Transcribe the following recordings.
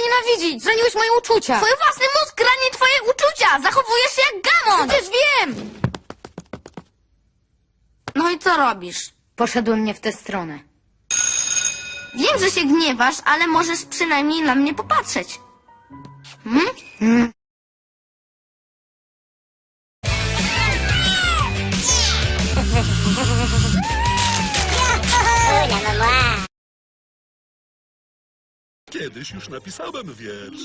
nienawidzić! Zraniłeś moje uczucia! Twój własny mózg granie twoje uczucia! Zachowujesz się jak gamon! Przecież wiem! No i co robisz? Poszedłem nie w tę stronę. Wiem, że się gniewasz, ale możesz przynajmniej na mnie popatrzeć. Hmm? Kiedyś już napisałem wiersz.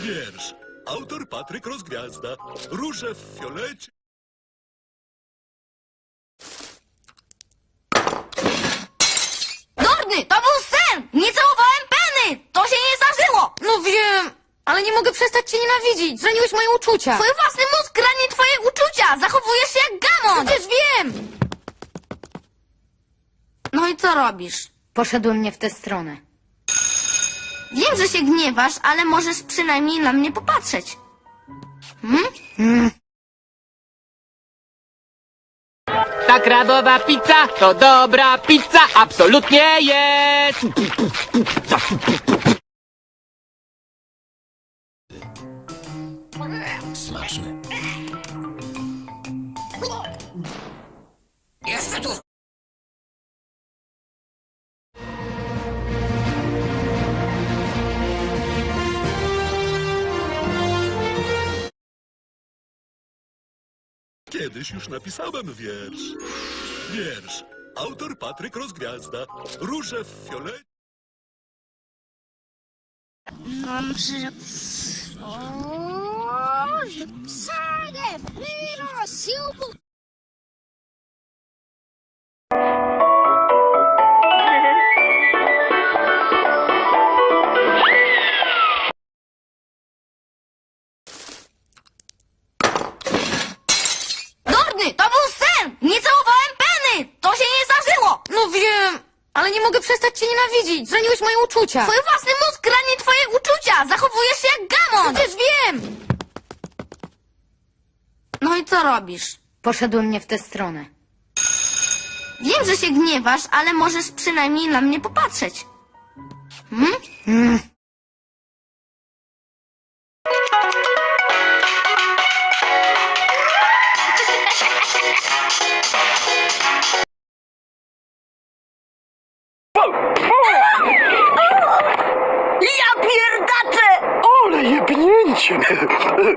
Wiersz. Autor Patryk Rozgwiazda. Róże w fiolecie. Durny, to był sen! Nie całowałem peny! To się nie zdarzyło! No wiem, ale nie mogę przestać cię nienawidzić! Zraniłeś moje uczucia! Twój własny mózg granie twoje uczucia! Zachowujesz się jak gamon! Przecież wiem! No i co robisz? Poszedłem nie w tę stronę. Wiem, że się gniewasz, ale możesz przynajmniej na mnie popatrzeć. Hmm? Ta krabowa pizza to dobra pizza, absolutnie jest! Smaczne. Kiedyś już napisałem wiersz. Wiersz. Autor Patryk Rozgwiazda. Róże w fiolecie. Durny, ale nie mogę przestać cię nienawidzić! Zraniłeś moje uczucia! Twój własny mózg granie twoje uczucia! Zachowujesz się jak gamon! Przecież wiem! No i co robisz? Poszedłem nie w tę stronę. Wiem, że się gniewasz, ale możesz przynajmniej na mnie popatrzeć. Hmm? Ale Şimdi...